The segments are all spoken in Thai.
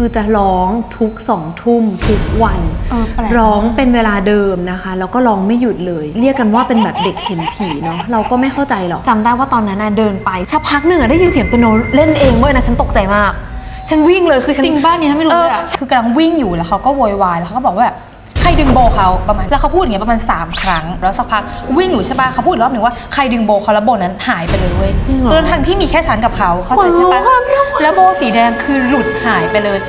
คือจะร้องทุกสองทุ่มทุกวันเออแปลก ร้องเป็นเวลาเดิมนะคะ แล้วก็ร้องไม่หยุดเลย เรียกกันว่าเป็นแบบเด็กเห็นผีเนาะเราก็ไม่เข้าใจหรอก จำได้ว่าตอนนั้นน่ะเดินไปสักพักหนึ่งอะได้ยินเสียงเปียโนเล่นเองเว้ยนะฉันตกใจมาก ฉันวิ่งเลยคือฉัน จริงบ้านนี้ไม่รู้เลยอะคือกำลังวิ่งอยู่แล้วเขาก็โวยวายแล้วเขาก็บอกว่าแบบใค รดึงโบเขาประมาณแล้วเขาพูดอย่างเงี้ยประมาณ 3 ครั้ง แล้วสักพักวิ่งอยู่ใช่ปะเขาพูดอีกรอบหนึ่งว่าใครดึงโบเขาแล้วโบนั้นหายไปเลยเว้ยจริงเหรอ แล้วทั้งที่มีแค่ฉันกับเขาเข้าใจใช่ปะขนลุกอะไม่รู้อะแล้วโบสีแดงคือหลุดหายไปเลย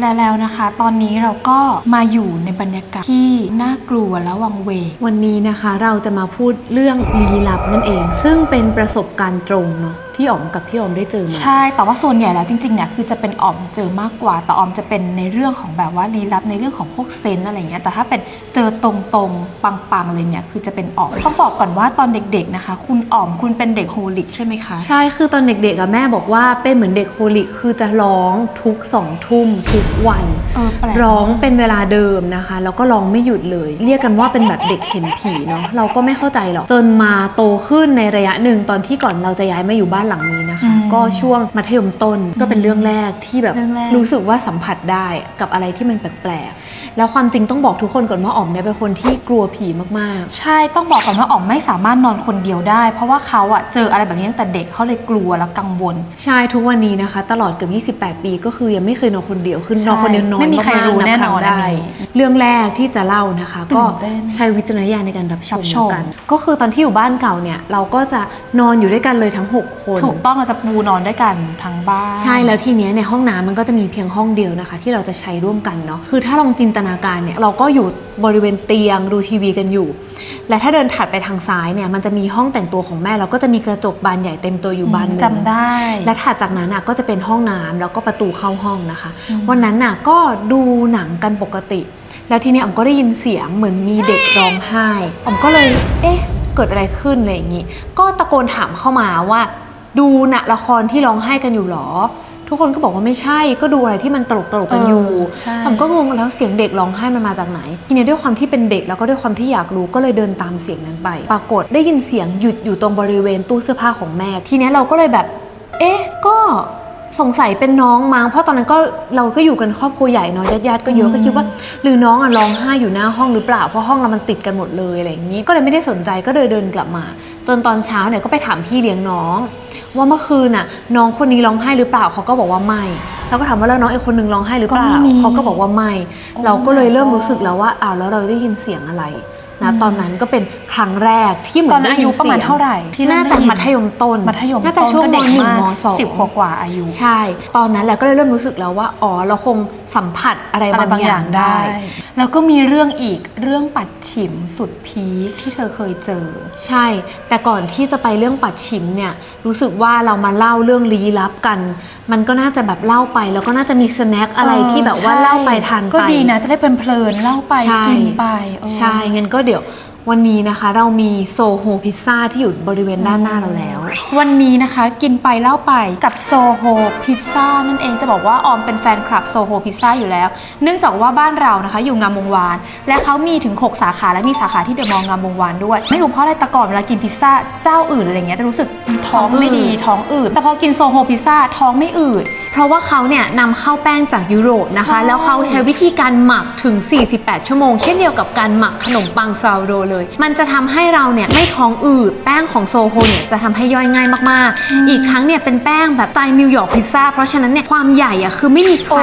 และแล้วนะคะ ตอนนี้เราก็มาอยู่ในบรรยากาศที่น่ากลัวและวังเวง วันนี้นะคะเราจะมาพูดเรื่องลี้ลับนั่นเอง ซึ่งเป็นประสบการณ์ตรงเนาะ ที่อ๋อมกับพี่อ๋อมได้เจอมา ใช่ แต่ว่าส่วนใหญ่แล้วจริงๆเนี่ยคือจะเป็นออมเจอมากกว่า แต่ออมจะเป็นในเรื่องของแบบว่าลี้ลับในเรื่องของพวกเซนส์อะไรเงี้ย แต่ถ้าเป็นเจอตรงๆปังๆเลยเนี่ยคือจะเป็นออมต้องบอกก่อนว่าตอนเด็กๆนะคะ คุณออมคุณเป็นเด็กโฮลิกใช่ไหมคะ ใช่ คือตอนเด็กๆอะแม่บอกว่าเป็นเหมือนเด็กโคลิกคือจะร้องทุกสองทุ่มทุกวันเออแปลก ร้องเป็นเวลาเดิมนะคะ แล้วก็ร้องไม่หยุดเลย เรียกกันว่าเป็นแบบเด็กเห็นผีเนาะเราก็ไม่เข้าใจหรอกจนมาโตขึ้นในระยะหนึ่งตอนที่ก่อนเราจะย้ายมาอยู่บ้านหลังนี้นะคะ ก็ช่วงมัธยมต้นก็เป็นเรื่องแรกที่แบบเรื่องแรกรู้สึกว่าสัมผัสได้กับอะไรที่มันแปลกๆแล้วความจริงต้องบอกทุกคนก่อนว่าอ๋อมเนี่ยเป็นคนที่กลัวผีมากๆ ใช่ต้องบอกก่อนว่าออมไม่สามารถนอนคนเดียวได้ เพราะว่าเขาอะเจออะไรแบบนี้ตั้งแต่เด็กเขาเลยกลัวและกังวล ใช่ทุกวันนี้นะคะ ตลอดเกือบ28 ปีก็คือยังไม่เคยนอนคนเดียวคือนอนใช่คนเดียวนอนไม่มีใครากๆรู้บแน่นอนครั้งได้อันนี้เรื่องแรกที่จะเล่านะคะตื่ก็นเต้นใช้วิจารณญาณในการรับชรัมบชมแล้วกัน ก็คือตอนที่อยู่บ้านเก่าเนี่ยเราก็จะนอนอยู่ด้วยกันเลยทั้ง 6 คนถูกต้องเราจะปูนอนด้วยกันทั้งบ้านใช่แล้วทีเนี้ยในห้องน้ำมันก็จะมีเพียงห้องเดียวนะคะ ที่เราจะใช้ร่วมกันเนาะคือถ้าลองจินตนาการเนี่ยเราก็อยู่บริเวณเตียงดูทีวีกันอยู่ และถ้าเดินถัดไปทางซ้ายเนี่ยมันจะมีห้องแต่งตัวของแม่เราก็จะมีกระจกบานใหญ่เต็มตัวอยู่บานหนึงจำได้ และถัดจากนั้นน่ะก็จะเป็นห้องน้ำแล้วก็ประตูเข้าห้องนะคะ วันนั้นน่ะก็ดูหนังกันปกติ แล้วทีนี้อ๋อมก็ได้ยินเสียงเหมือนมีเด็กร้องไห้อ๋อมก็เลยเอ๊ะเกิดอะไรขึ้นอะไรอย่างงี้ ก็ตะโกนถามเข้ามาว่า ดูน่ะละครที่ร้องไห้กันอยู่หรอ ทุกคนก็บอกว่าไม่ใช่ ก็ดูอะไรที่มันตลกตลกๆกันอยู่เออใช่ผมก็งงแล้วเสียงเด็กร้องไห้มันมาจากไหน ทีนี้ด้วยความที่เป็นเด็กแล้วก็ด้วยความที่อยากรู้ก็เลยเดินตามเสียงนั้นไป ปรากฏได้ยินเสียงหยุดอยู่ตรงบริเวณตู้เสื้อผ้าของแม่ ทีนี้เราก็เลยแบบ เอ๊ะ ก็สงสัยเป็นน้องมั้งเพราะตอนนั้นก็เราก็อยู่กันครอบครัวใหญ่เนาะญาติๆก็เยอะก็คิดว่า หรือน้องอะร้องไห้อยู่หน้าห้องหรือเปล่าเพราะห้องเรามันติดกันหมดเลยอะไรอย่างนี้ ก็เลยไม่ได้สนใจก็เดินเดินกลับมา จนตอนเช้าเนี่ยก็ไปถามพี่เลี้ยงน้อง ว่าเมื่อคืนน่ะน้องคนนี้ร้องไห้หรือเปล่าเขาก็บอกว่าไม่เราก็ถามว่าแล้วน้องอีกคนนึงร้องไห้หรือเปล่าก็ไม่มีเขาก็บอกว่าไม่โอ้เราก็เลยเริ่ม my god รู้สึกแล้วว่าอ้าวแล้วเราได้ยินเสียงอะไรนะตอนนั้นก็เป็นครั้งแรกที่เหมืตออนนนั้นได้อายิยุนประเสีมาณยงเท่าไหร่ที่น่าเริ่จะได้ยิน มัธยมต้นมัธยมน่าจะต้นช่วงก็มเด็กหนึ่งมากมสอง สิบกว่ากว่าๆอายุ ใช่ ตอนนั้นแหละก็เลยเริ่มรู้สึกแล้วว่า อ๋อ เราคง สัมผัสอะไรอะไรบางบางออย่าย่างงได้ ได้ แล้วก็มีเรื่องอีกเรื่องปัดฉิมสุดพีคที่เธอเคยเจอ ใช่ แต่ก่อนที่จะไปเรื่องปัดฉิมเนี่ย รู้สึกว่าเรามาเล่าเรื่องลี้ลับกัน มันก็น่าจะแบบเล่าไป แล้วก็น่าจะมีสแน็คอะไรที่แบบว่าใช่เล่าไปทานไป ก็ดีนะ จะได้เพลินๆเล่าไปใช่ กินไปเออ ใช่งั้นก็เดี๋ยว วันนี้นะคะเรามีโซโฮพิซซ่าที่อยู่บริเวณด้านหน้าเราแล้ว วันนี้นะคะกินไปเล่าไปกับโซโฮพิซซ่านั่นเองจะบอกว่าออมเป็นแฟนคลับโซโฮพิซซ่าอยู่แล้ว เนื่องจากว่าบ้านเรานะคะ อยู่งามวงวาน และเขามีถึง 6 สาขาและมีสาขาที่เดอะมอลล์งามวงวานด้วย ไม่รู้เพราะอะไรแต่ก่อนเวลากินพิซซ่าเจ้าอื่นอะไรเงี้ยจะรู้สึกท้องไม่ดีท้องอืดแต่พอกินโซโฮพิซซ่าท้องไม่อืดเพราะว่าเขาเนี่ยนำเข้าแป้งจากยุโรปนะคะใช่แล้วเขาใช้วิธีการหมักถึง 48 ชั่วโมง เช่นเดียวกับการหมักขนมปังซาวโดเลย มันจะทำให้เราเนี่ยไม่ท้องอืดแป้งของโซโฮเนี่ยจะทำให้ย่อยง่ายมากๆ อีกทั้งเนี่ยเป็นแป้งแบบสไตล์นิวยอร์กพิซซ่าเพราะฉะนั้นเนี่ยความใหญ่อะคือไม่มีใคร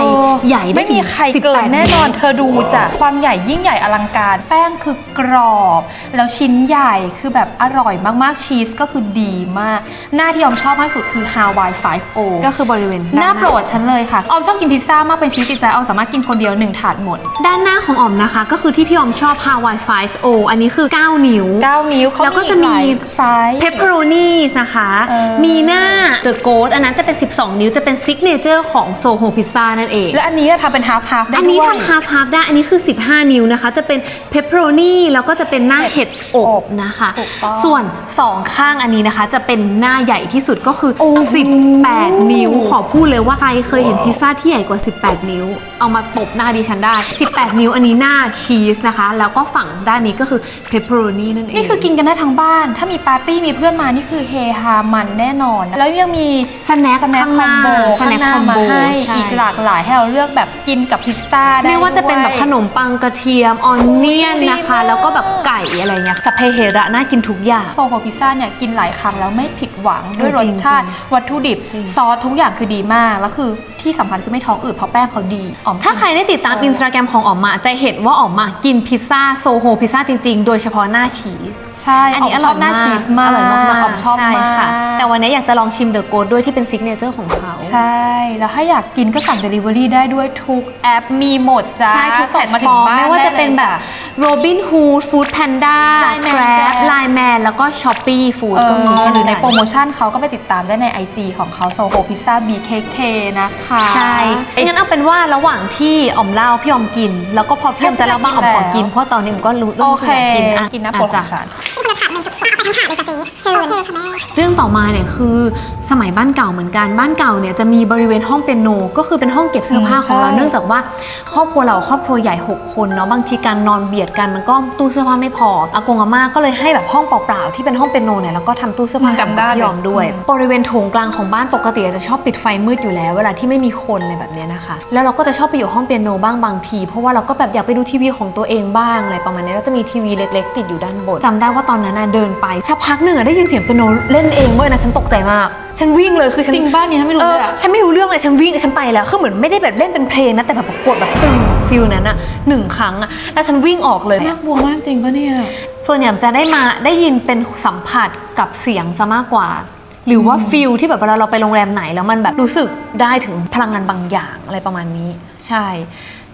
ใหญ่ได้ไม่มีใครเกิน18แน่นอนเธอดูจากความใหญ่ยิ่งใหญ่อลังการ แป้งคือกรอบ แล้วชิ้นใหญ่คือแบบอร่อยมากๆชีสก็คือดีมาก หน้าที่ออมชอบมากสุดคือ Hawaii 5 o ก็คือบริเวณหน้าด้โปรดฉันเลยค่ะออมชอบกินพิซซ่ามากเป็นชีสจิตใจออมสามารถกินคนเดียวหนึ่งถาดหมด ด้านหน้าของอ๋อมนะคะ ก็คือที่พี่อ๋อมชอบ Hawaii 5 o อันนี้คือ 9 นิ้ว 9 นิ้วเขาแล้วก็จะมี ไซส์ เพปเปอโรนีนะคะ เออ มีหน้า The Ghost อันนั้นจะเป็น 12 นิ้วจะเป็นซิกเนเจอร์ของโซโฮพิซซ่านั่นเอง และอันนี้ทำเป็นฮาร์ฟฮาร์ฟได้อันนี้ด้วย ทำฮาร์ฟฮาร์ฟได้ อันนี้คือ 15 นิ้วนะคะ จะเป็นเพปเปอโรนีแล้วก็จะเป็นหน้าเห็ดออบบนะคะ ถูกต้องส่วน 2 ข้างอันนี้นะคะ จะเป็นหน้าใหญ่ที่สุดก็คือ โอ้โห 18 นิ้ว ขอพูดเลยว่าใครเคยเห็นพิซซ่าที่ใหญ่กว่า 18 นิ้ว เอามาตบหน้าดิฉันได้ 18 นิ้วอันนี้หน้าชีสนะคะ แล้วก็ฝั่งด้านนี้ก็คือเพปเปอโรนีนั่นเอง นี่คือกินกันได้ทั้งบ้าน ถ้ามีปาร์ตี้มีเพื่อนมานี่คือเฮฮามันแน่นอน แล้วยังมีสแน็คสแน็คข้างคหอน้ามโบสข้างแน็คหน้าคอมมาโบให้ใช่อีกหลากหลายให้เราเลือกแบบกินกับพิซซ่าได้ไม่ว่าจะเป็นแบบด้วยขนมปังกระเทียมออนเนียนดีนะคะมากแล้วก็แบบไก่อะไรเงี้ยสพเพเหระน่ากินทุกอย่างโซโฮพิซซ่าเนี่ยกินหลายครั้งแล้วไม่ผิดหวังด้วยเอรอจริสงชาติวัตถุดิบจริงซอสทุกอย่างคือดีมากแล้วคือที่สำคัญคือไม่ท้องอืดเพราะแป้งเขาดีอ๋อมถ้าใครได้ติดตามอินสตาแกรมของอ๋อมมาจะเห็นว่าอ๋อมมากินพิซซ่าโซโฮพิซซ่าจริง ๆ โดยเฉพาะหน้าชีส ใช่อันนี้อออมชร่ออบยหน้าชีสมากอร่อยมากออมชอบใช่มากค่ะ แต่วันนี้อยากจะลองชิมเดอะโกดด้วยที่เป็นซิกเนเจอร์ของเขา ใช่ แล้วถ้าอยากกินก็สั่ง Delivery ได้ด้วยทุกแอปมีหมดจ้าใช่ทุกแพลส่งตมาฟถึองร์มบ้านไม่ว่าจะเป็นแบบได้ลย โรบินฮูดฟู้ดแพนด้า Line Man แกร็บ Grab ไลแมนแล้วก็ช้อปปี้ฟู้ดเอก็มีอเช่นหรือในกันโปรโมชั่นเขาก็ไปติดตามได้ใน IG ของเขาโซโ o พิซซ่า BKK นะคะใช่งั้นเอาเป็นว่าระหว่างที่อ๋อมเล่าพี่อ๋อมกิน แล้วก็พอพี่อ๋อมจะเล่าบ้างอ๋อมขอกิน เพราะตอนนี้ผมก็รู้โอรู้สึกเคอยากกินอะกินนะโปรดขจ้ะองฉัน เรื่องต่อมาเนี่ยคือสมัยบ้านเก่าเหมือนกันบ้านเก่าเนี่ยจะมีบริเวณห้องเปียโน ก็คือเป็นห้องเก็บเสื้อผ้าอืมของเราใช่เนื่องจากว่าครอบครัวเราครอบครัวใหญ่ 6 คนเนาะบางทีการนอนเบียดกันมันก็ตู้เสื้อผ้าไม่พออากงอาม่าก็เลยให้แบบห้องเปล่าๆที่เป็นห้องเปียโนเนี่ยแล้วก็ทำตู้เสื้อผ้าให้กับพี่ยอมด้วย บริเวณโถงกลางของบ้านปกติจะชอบปิดไฟมืดอยู่แล้ว เวลาที่ไม่มีคนอะไรแบบเนี้ยนะคะ แล้วเราก็จะชอบไปอยู่ห้องเปียโนบ้างบางที เพราะว่าเราก็แบบอยากไปดูทีวีของตัวเองบ้างอะไรประมาณนี้แล้วจะมีทีวีเล็ก ๆ ติดอยู่ด้านบนจำได้ว่าตอนนั้นน่ะเดินไปสักพักหนึ่งอะได้ยินเสียงเปียโนเล่นเองเว้ยนะฉันตกใจมาก ฉันวิ่งเลยคือฉันจริงบ้านนี้ไม่รู้เอเลอยอะฉันไม่รู้เรื่องเลยฉันวิ่งฉันไปแล้วคือเหมือนไม่ได้แบบเล่นเป็นเพลงนะแต่แบบกดแบบตึงฟิลนั้นอะหนึ่งครั้งอะแล้วฉันวิ่งออกเลย น่ากลัวมากจริงปะเนี่ย ส่วนใหญ่จะได้มาได้ยินเป็นสัมผัสกับเสียงซะมากกว่า หรือว่าฟิลที่แบบเวลาเราไปโรงแรมไหนแล้วมันแบบรู้สึกได้ถึงพลังงานบางอย่างอะไรประมาณนี้ ใช่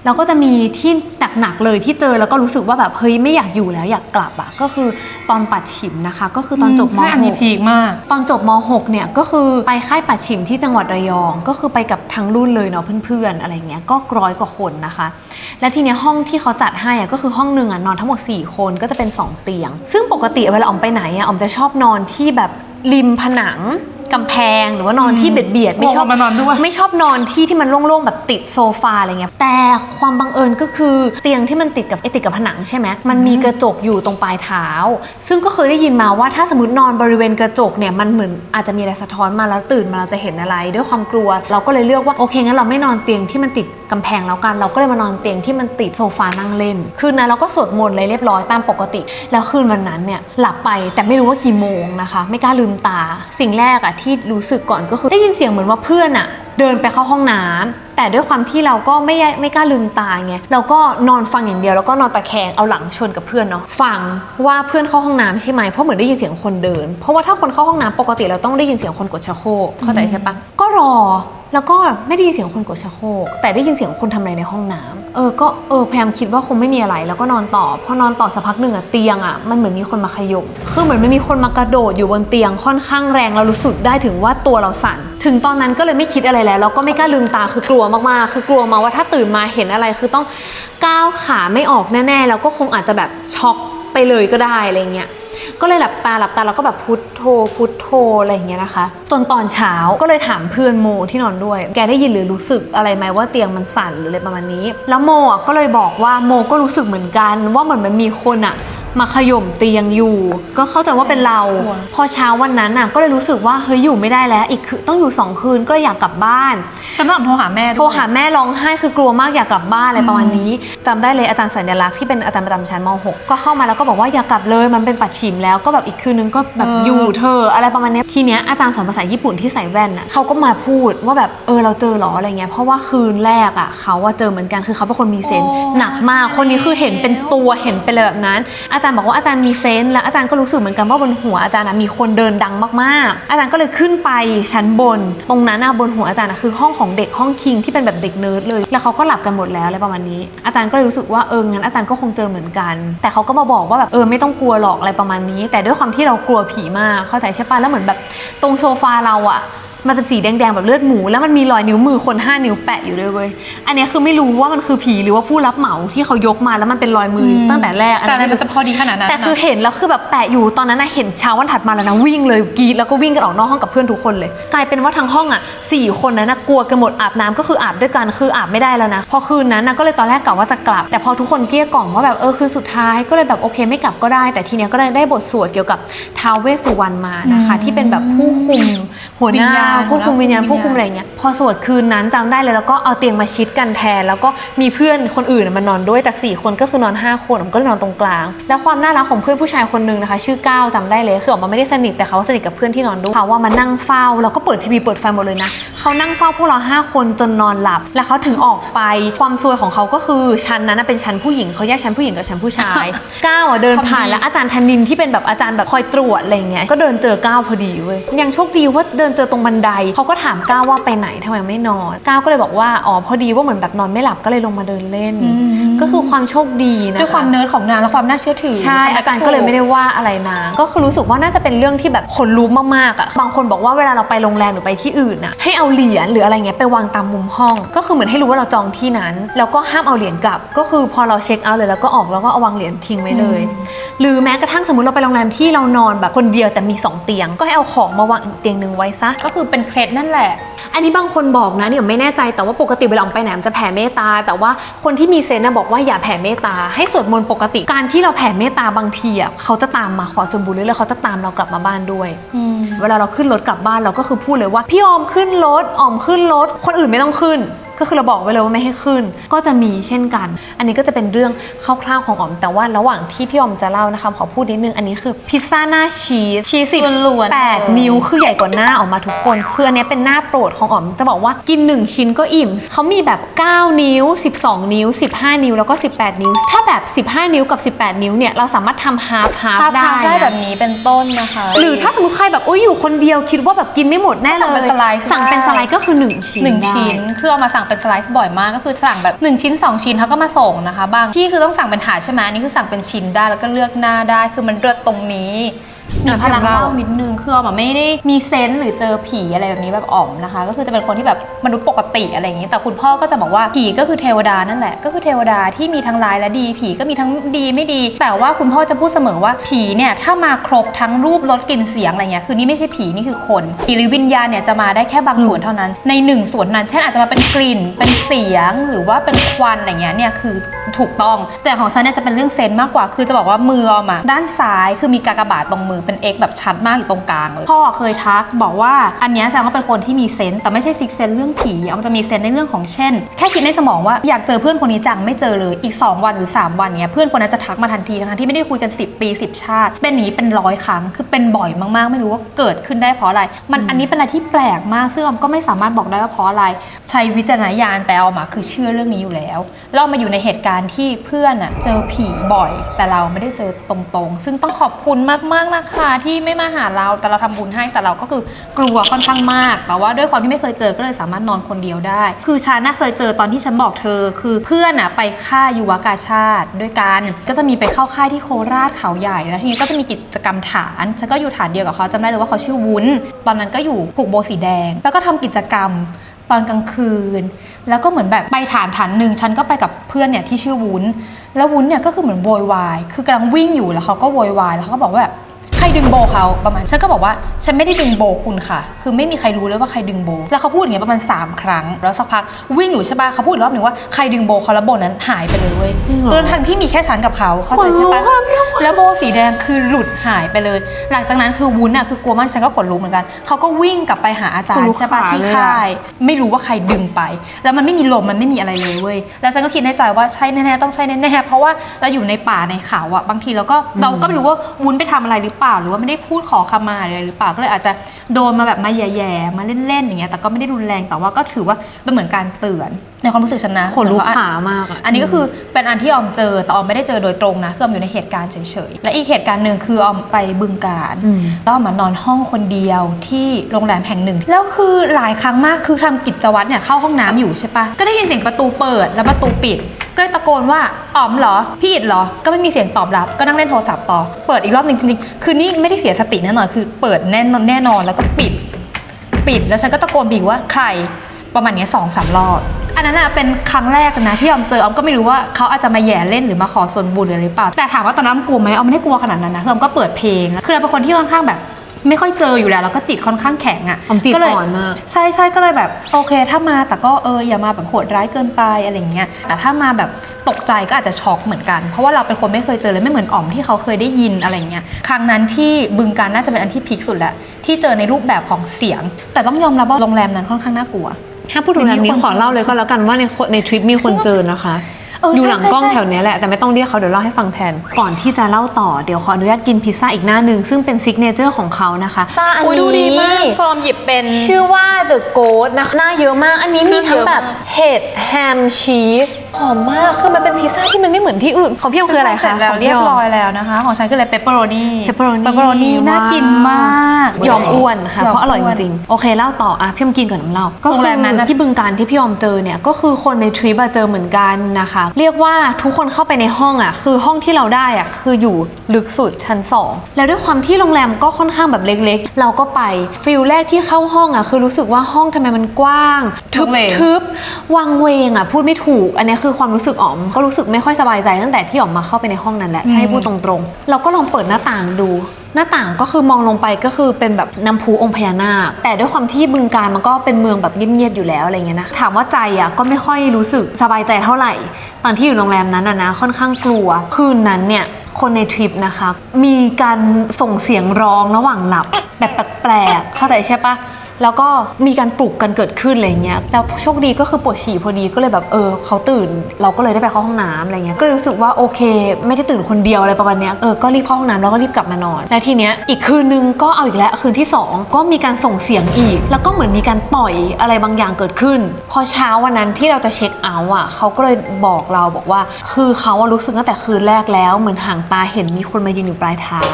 แล้วก็จะมีที่หนักๆเลยที่เจอแล้วก็รู้สึกว่าแบบเฮ้ยไม่อยากอยู่แล้วอยากกลับอะก็คือตอนปัดฉิมนะคะ ก็คือตอนจบม ใช่อันนี้หกพีคมาก ตอนจบม .6 เนี่ยก็คือไปค่ายปัดฉิมที่จังหวัดระยอง ก็คือไปกับทั้งรุ่นเลยเนาะเพื่อนๆอะไรเงี้ยก็ร้อยกว่าคนนะคะ และทีเนี้ยห้องที่เขาจัดให้อะก็คือห้องหนึ่งอะนอนทั้งหมด 4 คนก็จะเป็น 2 เตียง ซึ่งปกติเวลาออมไปไหนอะออมจะชอบนอนที่แบบริมผนัง กำแพงหรือว่านอนที่เบียดเบียดๆไม่ชอบโอ้มานอนด้วยไม่ชอบนอนที่ที่มันโล่งๆแบบติดโซฟาอะไรเงี้ยแต่ความบังเอิญก็คือเตียงที่มันติดกับไอติดกับผนังใช่ไหมมันมีกระจกอยู่ตรงปลายเท้า ซึ่งก็เคยได้ยินมาว่าถ้าสมมตินอนบริเวณกระจกเนี่ยมันเหมือนอาจจะมีอะไรสะท้อนมาแล้วตื่นมาเราจะเห็นอะไร ด้วยความกลัว เราก็เลยเลือกว่าโอเคงั้นเราไม่นอนเตียงที่มันติดกำแพงแล้วกัน เราก็เลยมานอนเตียงที่มันติดโซฟานั่งเล่น คืนนั้นเราก็สวดมนต์เลยเรียบร้อยตามปกติ แล้วคืนวันนั้นเนี่ยหลับไปแต่ไม่รู้ว่ากี่โมงนะคะ ไม่กล้าลืมตา สิ่งแรกอะที่ที่รู้สึกก่อนก็คือได้ยินเสียงเหมือนว่าเพื่อนอะเดินไปเข้าห้องน้ำแต่ด้วยความที่เราก็ไม่ไม่กล้าลืมตาไงเราก็นอนฟังอย่างเดียวแล้วก็นอนตะแคงเอาหลังชนกับเพื่อนเนาะฟังว่าเพื่อนเข้าห้องน้ำใช่ไหมเพราะเหมือนได้ยินเสียงคนเดิน เพราะว่าถ้าคนเข้าห้องน้ำปกติเราต้องได้ยินเสียงคนกดชักโครกเข้าใจใช่ปะก็รอแล้วก็ไม่ได้ยินเสียงคนกดชักโครกแต่ได้ยินเสียงคนทำอะไรในห้องน้ำ เออก็เออพยายามคิดว่าคงไม่มีอะไร แล้วก็นอนต่อพอนอนต่อสักพักหนึ่งอะเตียงอะมันเหมือนมีคนมาขยมคือเหมือนมันมีคนมากระโดดอยู่บนเตียงค่อนข้างแรงเรารู้สึกได้ถึงว่าตัวเราสั่น ถึงตอนนั้นก็เลยไม่คิดอะไรแล้วแล้วก็ไม่กล้าลืมตาคือกลัวมากๆคือกลัวมาว่าถ้าตื่นมาเห็นอะไรคือต้องก้าวขาไม่ออกแน่ๆแล้วก็คงอาจจะแบบช็อกไปเลยก็ได้อะไรเงี้ย ก็เลยหลับตาหลับตาแล้วก็แบบพุทโธพุทโธอะไรอย่างเงี้ยนะคะจนตอนเช้าก็เลยถามเพื่อนโมที่นอนด้วย แกได้ยินหรือรู้สึกอะไรไหมว่าเตียงมันสั่นหรืออะไรประมาณนี้ แล้วโมอะก็เลยบอกว่าโมก็รู้สึกเหมือนกันว่าเหมือนมันมีคนอะ มาขย่มเตียงอยู่ ก็เข้าใจว่าเป็นเรากลัวพอเช้าวันนั้นน่ะก็เลยรู้สึกว่าเฮ้ยอยู่ไม่ได้แล้วอีกคือต้องอยู่สองคืนก็เลยอยากกลับบ้านแต่ไม่ต้องโทรหาแม่ด้วย โทรหาแม่ร้องไห้คือกลัวมากอยากกลับบ้านอะไรประมาณนี้จำได้เลยอาจารย์สัญลักษณ์ที่เป็นอาจารย์ประจำชั้นม .6 ก็เข้ามาแล้วก็บอกว่าอย่ากลับเลยมันเป็นปัดฉิมแล้วก็แบบอีกคืนนึงก็แบบเอออ อยู่เธอะอะไรประมาณเนี้ยทีเนี้ยอาจารย์สอนภาษาญี่ปุ่นที่ใส่แว่นน่ะเขาก็มาพูดว่าแบบเออเราเจอเหรออะไรเงี้ยเพราะว่าคืนแรกอะเขาว่าเจอเหมือนกันคือเขาเป็นคนมีเซนส์หนักมากคนนี้คือเห็นเป็นตัวเห็นเป็นอะไรแบบนั้นอาจารย์จารย์บอกว่าอาจารย์มีเซนส์และอาจารย์ก็รู้สึกเหมือนกันว่าบนหัวอาจารย์นะมีคนเดินดังมากๆ อาจารย์ก็เลยขึ้นไปชั้นบน ตรงนั้นบนหัวอาจารย์นะคือห้องของเด็กห้องคิงที่เป็นแบบเด็กเนิร์ดเลย แล้วเขาก็หลับกันหมดแล้วอะไรประมาณนี้ อาจารย์ก็เลยรู้สึกว่าเอองั้นอาจารย์ก็คงเจอเหมือนกัน แต่เขาก็มาบอกว่าแบบเออไม่ต้องกลัวหรอกอะไรประมาณนี้ แต่ด้วยความที่เรากลัวผีมากเข้าใจใช่ปะแล้วเหมือนแบบตรงโซฟาเราอะ มันเป็นสีแดงๆแบบเลือดหมู แล้วมันมีรอยนิ้วมือคน 5 นิ้วแปะอยู่ด้วยเว้ยอันเนี้ยคือไม่รู้ว่ามันคือผีหรือว่าผู้รับเหมาที่เขายกมาแล้วมันเป็นรอยมืออมตั้งแต่แรกแต่อะไรไม่มันจะพอดีขนาดนั้นแต่คือนะเห็นแล้วคือแบบแปะอยู่ตอนนั้นนะเห็นเช้าวันถัดมาแล้วนะวิ่งเลยกรีดแล้วก็วิ่งกันออกนอกห้องกับเพื่อนทุกคนเลย กลายเป็นว่าทั้งห้องอะสี่คนนั้นนะกลัวกันหมดอาบน้ำก็คืออาบด้วยกันคืออาบไม่ได้แล้วนะพอคืนนั้นนะก็เลยตอนแรกกะว่าจะกลับ แต่พอทุกคนเกลี้ยกล่อมว่าแบบเออคือสุดท้ายก็เลยแบบโอเคไม่กลับก็ได้ แต่ทีเนี้ยก็ได้ได้บทสวดเกี่ยวกับท้าวเวสสุวรรณมานะคะอืมที่เป็นแบบผู้คุมหัวหน้าวิญญาณผู้คุมวิญญาณผู้คุมผู้คุมอะไรอย่างเงี้ยพอสวดคืนนั้นจำได้เลยแล้วก็เอาเตียงมาชิดกันแทน แล้วก็มีเพื่อนคนอื่นมานอนด้วยจากสี่คนก็คือนอนห้าคนผมก็เลยนอนตรงกลาง แล้วความน่ารักของเพื่อนผู้ชายคนหนึงนะคะ ชื่อก้าวจำได้เลยคือออกมาไม่ได้สนิทแต่เขาสนิทกับเพื่อนที่นอนด้วยเขาว่ามานั่งเฝ้าแล้วก็เปิดทีวีเปิดไฟหมดเลยนะเขานั่งเฝ้าพวกเราห้าคนจนนอนหลับ แล้วเขาถึงออกไปความซวยของเขาก็คือชั้นนั้นนะเป็นชั้นผู้หญิงเขาแยกชั้นผู้หญิงกับชั้นผู้ชายก้าวอะเดินผ่านแล้วอาจารย์ธนินที่เป็นแบบอาจารย์แบบคอยตรวจอะไรเงี้ยก็เดินเจอก้าวพอดีเว้ยยังโชคดีว่าเดินเจอตรงบันไดเขาก็ถามก้าวว่าไปไหนทำไมไม่นอนก้าวก็เลยบอกว่าอ๋อพอดีว่าเหมือนแบบนอนไม่หลับก็เลยลงมาเดินเล่นอืมก็คือความโชคดีนะคะด้วยความเนิร์ดของนางและความน่าเชื่อถือใช่อาจารย์ก็เลยไม่ได้ว่าอะไรนางก็คือรู้สึกว่าน่าจะเป็นเรื่องที่แบบขนลุกมากๆอะบางคนบอกว่าเวลาเราไปโรงแรมหรือไปที่อื่นอะให้เอาเหรียญหรืออะไรเงี้ยไปวางตามมุมห้อง ก็คือเหมือนให้รู้ว่าเราจองที่นั้น แล้วก็ห้ามเอาเหรียญกลับ ก็คือพอเราเช็คเอาท์เลยแล้วก็ออกแล้วก็เอาวางเหรียญทิ้งไว้เลย หรือแม้กระทั่งสมมติเราไปโรงแรมที่เรานอนแบบคนเดียวแต่มีสองเตียง ก็ให้เอาของมาวางอีกเตียงหนึ่งไว้ซะก็คือเป็นเคล็ดนั่นแหละ อันนี้บางคนบอกนะเนี่ยไม่แน่ใจแต่ว่าปกติเวลาออกไปไหนมันจะแผ่เมตตา แต่ว่าคนที่มีเซนต์นะบอกว่าอย่าแผ่เมตตาให้สวดมนต์ปกติการที่เราแผ่เมตตาบางทีอะเขาจะตามมาขอส่วนบุญหรือเขาจะตามเรากลับมาบ้านด้วยอืมเวลาเราขึ้นรถกลับบ้านเราก็คือพูดเลยว่าพี่ออมขึ้นรถออมขึ้นรถคนอื่นไม่ต้องขึ้น ก็คือเราบอกไว้เลยว่าไม่ให้ขึ้น ก็จะมีเช่นกัน อันนี้ก็จะเป็นเรื่องคร่าวๆของออม แต่ว่าระหว่างที่พี่ออมจะเล่านะคะขอพูดนิดนึง อันนี้คือพิซซ่าหน้าชีสชีสสิบล้วนๆแปดเลยนิ้วคือใหญ่กว่าหน้าออกมาทุกคนคืออันเนี้ยเป็นหน้าโปรดของออมจะบอกว่ากิน 1 ชิ้นก็อิ่มเขามีแบบ 9 นิ้ว 12 นิ้ว 15 นิ้วแล้วก็ 18 นิ้ว ถ้าแบบ 15 นิ้วกับ 18 นิ้วเนี่ยเราสามารถทำฮาร์ฟฮาร์ฟภาพได้ได้นะแบบนี้เป็นต้นนะคะ หรือถ้าสมมติใครแบบโอ้ยอยู่คนเดียวคิดว่าแบบกินไม่หมดแน่เลยสั่งเป็นสไลด์สั่งเป็นได้สไลด์ก็คือ1ชิ้นหนึ่งได้ชิ้นคือเอามาสั่งเป็นสไลซ์บ่อยมากก็คือสั่งแบบ1ชิ้น 2 ชิ้นเขาก็มาส่งนะคะ บางที่คือต้องสั่งเป็นถาดใช่ไหมอันนี่คือสั่งเป็นชิ้นได้แล้วก็เลือกหน้าได้คือมันเลือกตรงนี้ มีพลังเล่านิดนึงคือออมอะไม่ได้มีเซนส์หรือเจอผีอะไรแบบนี้แบบอ๋อมนะคะ ก็คือจะเป็นคนที่แบบมนุษย์ปกติอะไรอย่างนี้ แต่คุณพ่อก็จะบอกว่าผีก็คือเทวดานั่นแหละ ก็คือเทวดาที่มีทั้งร้ายและดี ผีก็มีทั้งดีไม่ดี แต่ว่าคุณพ่อจะพูดเสมอว่าผีเนี่ยถ้ามาครบทั้งรูปรสกลิ่นเสียงอะไรเงี้ยคือนี่ไม่ใช่ผีนี่คือคนผีหรือวิญญาณเนี่ยจะมาได้แค่บางส่วนเท่านั้น ในหนึ่งส่วนนั้นเช่นอาจจะมาเป็นกลิ่นเป็นเสียงหรือว่าเป็นควันอะไรเงี้ยเนี่ยคือถูกต้อง แต่ของฉันเนี่ยจะเป็นเรื่องเซนส์มากกว่า คือจะบอกว่ามือออมอะด้านซ้ายคือมีกากบาทตรงมือเป็น X แบบชัดมากอยู่ตรงกลางเลยพ่อเคยทักบอกว่าอันเนี้ยแสดงว่าเป็นคนที่มีเซนส์แต่ไม่ใช่ซิกเซนเรื่องผีออมจะมีเซนส์ในเรื่องของเช่น แค่คิดในสมองว่าอยากเจอเพื่อนคนนี้จังไม่เจอเลยอีก 2 วันหรือ 3 วันเนี้ยเพื่อนคนนั้นจะทักมาทันทีทั้งๆที่ไม่ได้คุยกัน 10 ปี 10 ชาติ เป็นอย่างนี้เป็นร้อยครั้งคือเป็นบ่อยมากๆ ไม่รู้ว่าเกิดขึ้นได้เพราะอะไร มันอันนี้เป็นอะไรที่แปลกมากซึ่งออมก็ไม่สามารถบอกได้ว่าเพราะอะไร ใช้วิจารณญาณแต่เอามาคือเชื่อเรื่องนี้อยู่แล้วเรามาอยู่ในเหตุการณ์ที่เพื่อนอะเจอผีบ่อย แต่เราไม่ได้เจอตรงๆ ซึ่งต้องขอบคุณมากๆนะคะที่ไม่มาหาเราแต่เราทำบุญให้แต่เราก็คือกลัวค่อนข้างมาก แต่ว่าด้วยความที่ไม่เคยเจอก็เลยสามารถนอนคนเดียวได้ คือฉันน่ะเคยเจอตอนที่ฉันบอกเธอ คือเพื่อนอะไปค่ายยุวกาชาติด้วยกัน ก็จะมีไปเข้าค่ายที่โคราชเขาใหญ่แล้วทีนี้ก็จะมีกิจกรรมฐานฉันก็อยู่ฐานเดียวกับเขาจำได้เลยว่าเขาชื่อวุ้น ตอนนั้นก็อยู่ผูกโบสีแดง แล้วก็ทำกิจกรรมตอนกลางคืน แล้วก็เหมือนแบบไปฐานฐานหนึ่งฉันก็ไปกับเพื่อนเนี่ยที่ชื่อวุ้น แล้ววุ้นเนี่ยก็คือเหมือนโวยวาย คือกำลังวิ่งอยู่แล้วเขาก็โวยวายแล้วเขาก็บอกว่าแบบ รดึงโบเขาประมาณ ฉันก็บอกว่าฉันไม่ได้ดึงโบคุณค่ะ คือไม่มีใครรู้เลยว่าใครดึงโบ แล้วเขาพูดอย่างเงี้ยประมาณ 3 ครั้ง แล้วสักพักวิ่งอยู่ใช่ปะเขาพูดอีกรอบหนึ่งว่าใครดึงโบเขาแล้วโบนั้นหายไปเลยเว้ยจริงเหรอเรื่องทางที่มีแค่ฉันกับเขาเข้าใจใช่ปะขนลุกอะพี่อ้อมแล้วโบสีแดงคือหลุดหายไปเลย หลังจากนั้นคือวุ้นอะคือกลัวมากฉันก็ขนลุกเหมือนกันเขาก็วิ่งกลับไปหาอาจารขนลุย์กใช่ปะขาที่เลยอะ ค่าย ไม่รู้ว่าใครดึงไป แล้วมันไม่มีลมมันไม่มีอะไรเลยเว้ยแล้วฉันก็คิดในใจว่าใช่แน่ๆต้องใช่แน่ๆเพราะว่าเราอยู่ในป่าในเขาอะบางทีเราก็เราก็ไม่รู้ว่าวุ้นไปทำอะไรหรือเปล่าหรือว่าไม่ได้พูดขอขมาอะไรหรือเปล่าก็เลยอาจจะโดนมาแบบมาแย่ๆมาเล่นๆอย่างเงี้ยแต่ก็ไม่ได้รุนแรงแต่ว่าก็ถือว่าเป็นเหมือนการเตือน ในความรู้สึกฉันนะขนลุกแต่ว่าขามากอะอันนี้ก็คือเป็นอันที่ออมเจอแต่ออมไม่ได้เจอโดยตรงนะคือออมอยู่ในเหตุการณ์เฉยๆและอีกเหตุการณ์หนึ่งคือออมไปบึงการอืมแล้วออมมานอนห้องคนเดียวที่โรงแรมแห่งหนึ่ง แล้วคือหลายครั้งมากคือทำกิจวัตรเนี่ยเข้าห้องน้ำอยู่ใช่ปะก็ได้ยินเสียงประตูเปิดแล้วประตูปิดก็เลยตะโกนว่าอ๋อมเหรอ พี่อิดเหรอ ก็ไม่มีเสียงตอบรับ ก็นั่งเล่นโทรศัพท์ต่อ เปิดอีกรอบหนึ่งจริงๆ คือนี่ไม่ได้เสียสติแน่นอน คือเปิดแน่นอนแน่นอนแล้วก็ปิด ปิด แล้วฉันก็ตะโกนบีกว่าใคร ประมาณเนี้ยสองสามรอบ อันนั้นอะเป็นครั้งแรกนะที่ออมเจอออมก็ไม่รู้ว่าเขาอาจจะมาแหย่เล่นหรือมาขอส่วนบุญหรืออะไรหรือเปล่า แต่ถามว่าตอนนั้นออมกลัวไหมออมไม่ได้กลัวขนาดนั้นนะคือออมก็เปิดเพลงแล้วคือเราเป็นคนที่ค่อนข้างแบบไม่ค่อยเจออยู่แล้วแล้วก็จิตค่อนข้างแข็งอะออมจิตก็เลยอ่อนมากใช่ใช่ก็เลยแบบโอเค ถ้ามาแต่ก็เอออย่ามาแบบโหดร้ายเกินไปอะไรอย่างเงี้ยแต่ถ้ามาแบบตกใจก็อาจจะช็อกเหมือนกัน เพราะว่าเราเป็นคนไม่เคยเจอเลยไม่เหมือนอ๋อมที่เขาเคยได้ยินอะไรอย่างเงี้ยครั้งนั้นที่บึงการน่าจะเป็นอันที่พีคสุดแหละที่เจอในรูปแบบของเสียง แต่ต้องยอมรับว่าโรงแรมนั้นค่อนข้างน่ากลัว ถ้าพูดถึงแบบมีนี้คนขอเล่าเลยก็แล้วกันว่าในคนในทริปมีคนเจอนะคะ เอออยู่ใช่หลังกล้องใช่ แถวเนี้ยแหละแต่ไม่ต้องเรียกเขาเดี๋ยวเล่าให้ฟังแทน ก่อนที่จะเล่าต่อเดี๋ยวขออนุญาตกินพิซซ่าอีกหน้าหนึ่งซึ่งเป็นซิกเนเจอร์ของเขานะคะพิซซ่าอันโอ้ยนี้ ดูดีมากซอมหยิบเป็น ชื่อว่า The Goat นะคะหน้าเยอะมาก อันนี้มีทั้งแบบเยอะมากเห็ดแฮมชีสหอมมาก คือมันเป็นพิซซ่าที่มันไม่เหมือนที่อื่น ของพี่ยอมคืออะไรเสร็คะจแล้วของเรีพี่ยยบอมร้อยแล้วนะคะ ของฉันคืออะไรเปปเปอโรนี pepperoni เปปเปอโรนีน่ากินมาก ยอมอ้วนค่ะ ยมเพราะอร่อยจวนริงๆ โอเคเล่าต่ออะพี่ยอมกินก่อนน้ำเล่า ก็โรงแรมนั้นน่ะ ที่บึงการที่พี่ยอมเจอเนี่ยก็คือคนในทริปอะเจอเหมือนกันนะคะเรียกว่าทุกคนเข้าไปในห้องอะคือห้องที่เราได้อะคืออยู่ลึกสุดชั้น 2 แล้วด้วยความที่โรงแรมก็ค่อนข้างแบบเล็กๆ เราก็ไปฟิลแรกที่เข้าห้องอะคือรู้สึกว่าห้องทำไมมันกว้างทึบโรงแรมทึบวังเวงอะพูดไม่ถูก อันนี้คือความรู้สึกอ๋อม ก็รู้สึกไม่ค่อยสบายใจตั้งแต่ที่อ๋อมมาเข้าไปในห้องนั้นแหละให้พูดตรงๆ เราก็ลองเปิดหน้าต่างดู หน้าต่างก็คือมองลงไปก็คือเป็นแบบน้ำพุองค์พญานาค แต่ด้วยความที่บึงการมันก็เป็นเมืองแบบเงียบๆอยู่แล้วอะไรเงี้ยนะถามว่าใจอะก็ไม่ค่อยรู้สึกสบายใจเท่าไหร่ตอนที่อยู่โรงแรมนั้นอะนะค่อนข้างกลัวคืนนั้นเนี่ยคนในทริปนะคะ มีการส่งเสียงร้องระหว่างหลับแบบแปลกๆเข้าใจใช่ปะ แล้วก็มีการปลุกกันเกิดขึ้นอะไรเงี้ยแล้วโชคดีก็คือปวดฉี่พอดีก็เลยแบบเออเขาตื่น เราก็เลยได้ไปเข้าห้องน้ำอะไรเงี้ยก็เลยรู้สึกว่าโอเค ไม่ได้ตื่นคนเดียวอะไรประมาณเนี้ยเออก็รีบเข้าห้องน้ำแล้วก็รีบกลับมานอนและทีเนี้ยอีกคืนนึงก็เอาอีกแล้วคืนที่สองก็มีการส่งเสียงอีก แล้วก็เหมือนมีการปล่อยอะไรบางอย่างเกิดขึ้น พอเช้าวันนั้นที่เราจะเช็คเอาท์อะเขาก็เลยบอกเราบอกว่า คือเขาอะรู้สึกตั้งแต่คืนแรกแล้วเหมือนห่างตาเห็นมีคนมายืนอยู่ปลายเท้า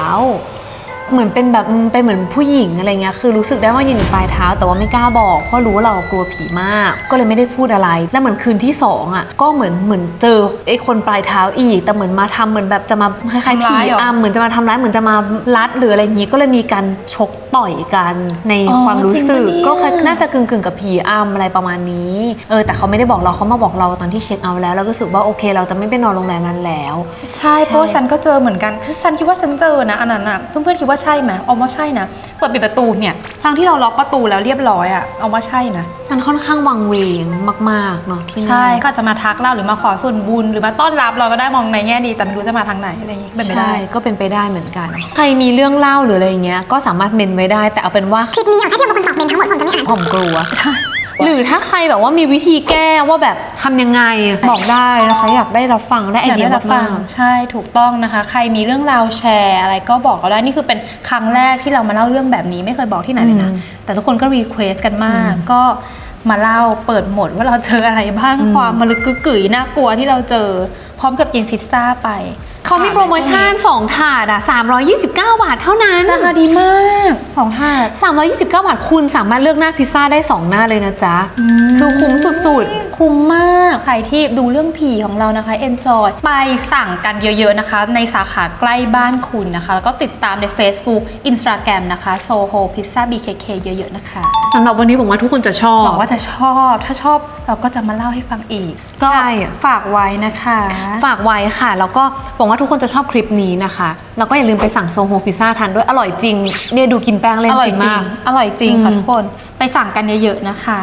เหมือนเป็นแบบอืมเป็นเหมือนผู้หญิงอะไรเงี้ยคือรู้สึกได้ว่ายืนอยู่ปลายเท้า แต่ว่าไม่กล้าบอกเพราะรู้ว่าเรากลัวผีมาก ก็เลยไม่ได้พูดอะไร แล้วเหมือนคืนที่สองอะก็เหมือนเหมือนเจอไอ้คนปลายเท้าอีก แต่เหมือนมาทำเหมือนแบบจะมาคล้ายๆทำผีร้ายเหรออะเหมือนจะมาทำร้ายเหมือนจะมารัดหรืออะไรอย่างงี้ก็เลยมีการชกต่อยกันในอ๋อความรู้สึกจริงปะเนี่ยก็คือน่าจะกึ่งกึ่งๆกับผีอ้ำอะไรประมาณนี้เออแต่เขาไม่ได้บอกเราเขามาบอกเราตอนที่เช็คเอาท์แล้วแล้วก็รู้สึกว่าโอเค เราจะไม่ไปนอนโรงแรมนั้นแล้ว ใช่เพราะว่าฉันก็เจอเหมือนกันคือฉันคิดว่าฉันเจอนะอันนั้นอะเพื่อนๆคิดว่าใช่ไหมออมว่าใช่นะเปิดปิดประตูเนี่ยทั้งที่เราล็อกประตูแล้วเรียบร้อยอะออมว่าใช่นะ มันค่อนข้างวังเวงมากๆเนาะที่นั่นใช่ก็อาจจะมาทักเราหรือมาขอส่วนบุญหรือมาต้อนรับเราก็ได้มองในแง่ดีแต่ไม่รู้จะมาทางไหนอะไรอย่างงี้เป็นไปได้ใช่ก็เป็นไปได้เหมือนกัน ใครมีเรื่องเล่าหรืออะไรอย่างเงี้ยก็สามารถเมนไว้ได้ แต่เอาเป็นว่าคลิปนี้อยากให้พี่เป็นคนตอบเมนทั้งหมดผมจะไม่อ่าน ผมกลัว หรือถ้าใครแบบว่ามีวิธีแก้ว่าแบบทำยังไงบอกได้นะคะ อยากได้รับฟังได้ไออยากเดียได้รับฟัมางกใช่ถูกต้องนะคะ ใครมีเรื่องราวแชร์อะไรก็บอกเราได้นี่คือเป็นครั้งแรกที่เรามาเล่าเรื่องแบบนี้ไม่เคยบอกที่ไหนเลยนะอืมแต่ทุกคนก็รีเควสกันมาก ก็มาเล่าเปิดโหมดว่าเราเจออะไรบ้างความมะลึกกึกกึ๋ยน่ากลัวที่เราเจอ พร้อมกับกินพิซซ่าไปๆ เขามีโปรโมชั่น 2 ถาดอะ329 บาทเท่านั้นราคาดีมากสองถาด 329 บาทคุณสามารถเลือกหน้าพิซซ่าได้ 2 หน้าเลยนะจ๊ะ คือคุ้มสุดคุ้มมาก ใครที่ดูเรื่องผีของเรานะคะ enjoy ไปสั่งกันเยอะๆนะคะ ในสาขาใกล้บ้านคุณนะคะ แล้วก็ติดตามใน Facebook Instagram นะคะ Soho Pizza BKK เยอะๆนะคะๆสำหรับวันนี้ผมว่าทุกคนจะชอบหวังว่าจะชอบถ้าชอบ เราก็จะมาเล่าให้ฟังอีก ก็ใช่ ฝากไว้นะคะ ฝากไว้ค่ะ แล้วก็หวังว่าทุกคนจะชอบคลิปนี้นะคะ แล้วก็อย่าลืมไปสั่งโซโฮพิซซ่าทานด้วยอร่อยจริง เนี่ยดูกินแป้งเล่นอร่อยจริงจริมางกอร่อยจริงค่ะอืม ทุกคนไปสั่งกันเยอะๆนะคะ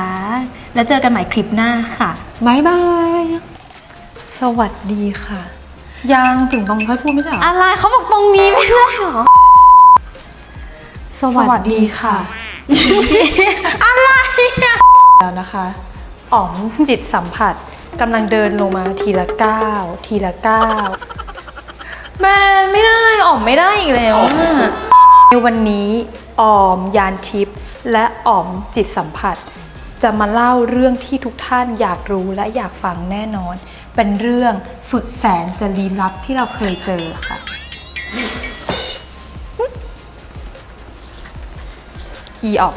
แล้วเจอกันใหม่คลิปหน้าค่ะ บายบาย สวัสดีค่ะ ยังถึงตรงนี้ค่อยพูดไม่ใช่เหรอ อะไรเขาบอกตรงนี้ไม่ใช่เหรอ สวัสดีค่ะแล้วนะคะ อ๋อมจิตสัมผัสกำลังเดินลงมาทีละก้าวทีละก้าวแมนไม่ได้อ๋อมไม่ได้อีกแล้วอะในวันนี้อ๋อมยานทิพย์และอ๋อมจิตสัมผัส จะมาเล่าเรื่องที่ทุกท่านอยากรู้และอยากฟังแน่นอน เป็นเรื่องสุดแสนจะลี้ลับที่เราเคยเจอค่ะ อีอ๋อม